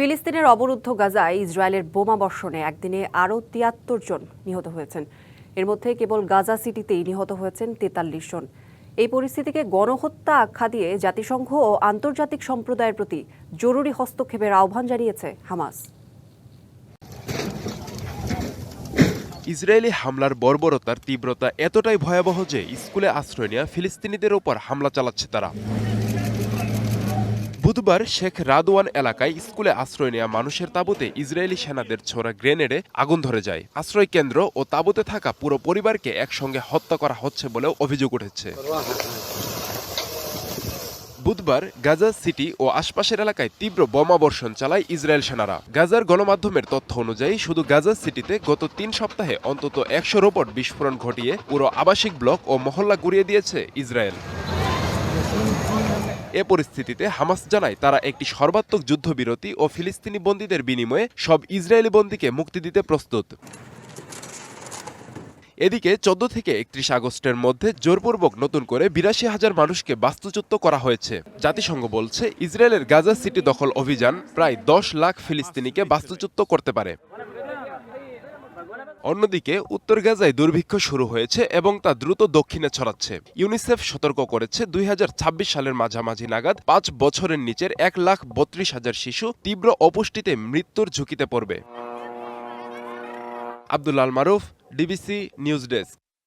ফিলিস্তিনের অবরুদ্ধ গাজায় ইসরায়েলের বোমা বর্ষণে একদিনে আরও তিয়াত্তর জন নিহত হয়েছেন। এর মধ্যে কেবল গাজা সিটিতেই নিহত হয়েছেন তেতাল্লিশ জন। এই পরিস্থিতিকে গণহত্যা আখ্যা দিয়ে জাতিসংঘ ও আন্তর্জাতিক সম্প্রদায়ের প্রতি জরুরি হস্তক্ষেপের আহ্বান জানিয়েছে হামাস। ইসরায়েলি হামলার বর্বরতার তীব্রতা এতটাই ভয়াবহ যে স্কুলে আশ্রয় নেওয়া ফিলিস্তিনিদের ওপর হামলা চালাচ্ছে তারা। বুধবার শেখ রাদওয়ান এলাকায় স্কুলে আশ্রয় নেওয়া মানুষের তাঁবুতে ইসরায়েলি সেনাদের ছোড়া গ্রেনেডে আগুন ধরে যায়। আশ্রয় কেন্দ্র ও তাঁবুতে থাকা পুরো পরিবারকে একসঙ্গে হত্যা করা হচ্ছে বলেও অভিযোগ উঠেছে। বুধবার গাজা সিটি ও আশপাশের এলাকায় তীব্র বোমা বর্ষণ চালায় ইসরায়েল সেনারা। গাজার গণমাধ্যমের তথ্য অনুযায়ী, শুধু গাজা সিটিতে গত তিন সপ্তাহে অন্তত একশো রোবট বিস্ফোরণ ঘটিয়ে পুরো আবাসিক ব্লক ও মহল্লা গুড়িয়ে দিয়েছে ইসরায়েল। এ পরিস্থিতিতে হামাস জানায় তারা একটি সর্বাত্মক যুদ্ধবিরতি ও ফিলিস্তিনি বন্দীদের বিনিময়ে সব ইসরায়েলি বন্দীকে মুক্তি দিতে প্রস্তুত। এদিকে চোদ্দ থেকে একত্রিশ আগস্টের মধ্যে জোরপূর্বক নতুন করে বিরাশি হাজার মানুষকে বাস্তুচ্যুত করা হয়েছে। জাতিসংঘ বলছে, ইসরায়েলের গাজা সিটি দখল অভিযান প্রায় দশ লাখ ফিলিস্তিনিকে বাস্তুচ্যুত করতে পারে। অন্যদিকে, উত্তর গাজায় দুর্ভিক্ষ শুরু হয়েছে এবং তা দ্রুত দক্ষিণে ছড়াচ্ছে। ইউনিসেফ সতর্ক করেছে, দুই হাজার ছাব্বিশ সালের মাঝামাঝি নাগাদ পাঁচ বছরের নিচের এক লাখ বত্রিশ হাজার শিশু তীব্র অপুষ্টিতে মৃত্যুর ঝুঁকিতে পড়বে। Abdul Al Maruf, DBC news desk.